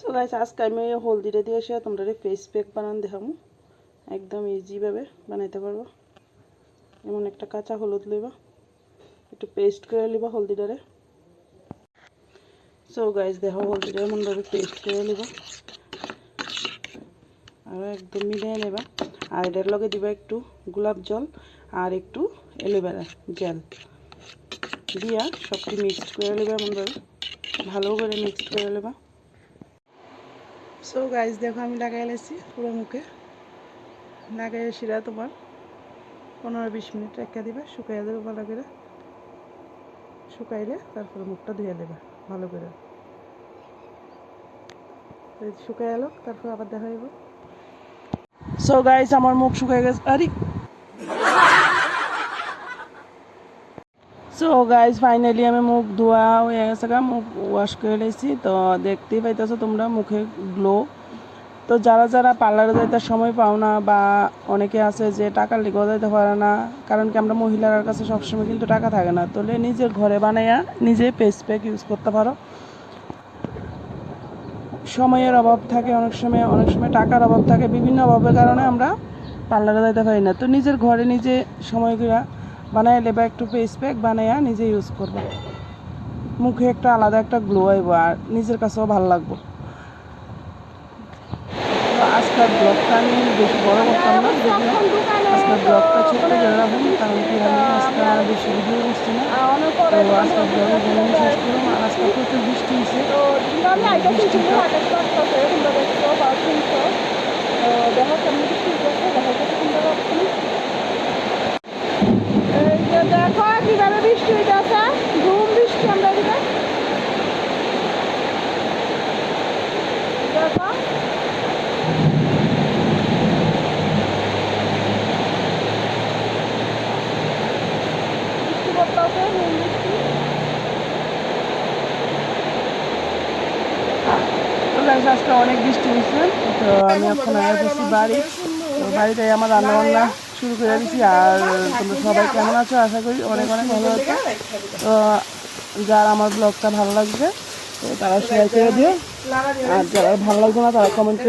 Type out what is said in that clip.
So guys আজকে আমি হলদিটা দিয়ে এসে তোমরা ফেস প্যাক বানান দেখাবো। একদম ইজিভাবে বানাইতে পারব। এমন একটা কাঁচা হলুদ লইবা। একটু পেস্ট করে লিবা হলদিটারে। সো গাইস দেখো হলদিটা এমনভাবে পেস্ট করে লিবা আর একদম মিলিয়ে নেবা। আর এটার লগে দিবা একটু গোলাপ জল আর একটু এলোভেরা জেল। দিয়া সবটি মিক্সড করে নেবা এমনভাবে। ভালো করে মিক্সড করে নেবা সো গাইস দেখো, আমি লাগাই লেছি পুরো মুখে। লাগাই শিরা তোমার। পনেরো বিশ মিনিট রেখে দিবে, শুকাইয়া দেবে ভালো করে। শুকাইলে তারপরে মুখটা ধুয়ে দেবে ভালো করে। শুকাই এলো, তারপর আবার দেখা যাবে সো গাইস আমার মুখ শুকাই গেছে। আরে! সো গাইজ ফাইনালি আমি মুখ ধোয়া হয়ে গেছে গা, মুখ ওয়াশ করে লেছি তো দেখতেই পাইতেছো তোমরা মুখে গ্লো তো যারা যারা পার্লারে যাইতে সময় পাও না বা অনেকে আছে যে টাকা লিখেও যাইতে পারে না, কারণ কি আমরা মহিলার কাছে সবসময় কিন্তু টাকা থাকে না। তাহলে নিজের ঘরে বানাইয়া নিজে পেস প্যাক ইউজ করতে পারো। সময়ের অভাব থাকে অনেক সময় অনেক সময় টাকার অভাব থাকে। বিভিন্ন অভাবের কারণে আমরা পার্লারে যাইতে পারি না। তো নিজের ঘরে নিজে সময় বানাই লেবা একটু ফেস প্যাক বানাইয়া নিজে ইউজ করব। মুখে একটা আলাদা একটা গ্লো আইব আর নিজের কাছেও ভালো লাগবো। তো আজকের ব্লগটা আমি বেশি বড় করতাম না আজকের ব্লগটা ছোট্ট করে রাখুন কারণ কি আমি আজকে আর বেশি ভিডিও করছি না। তো আজকের ব্লগে শেষ করলাম আর আজকে প্রচুর বৃষ্টি হয়েছে কীভাবে বৃষ্টি বৃষ্টি আমরা দিকে বৃষ্টি তো guys, আজকে অনেক বৃষ্টি হয়েছে তো আমি এখন আগে বাড়ি। বাড়িতে আমার রান্না বান্না শুরু করে দিয়েছি। আর তোমরা সবাই কেমন আছো? আশা করি অনেক অনেক ভালো আছো। তো যার আমার ব্লগটা ভালো লাগছে তো তারা শেয়ার করে দিও। আর যারা ভালো লাগবে না, তারা কমেন্ট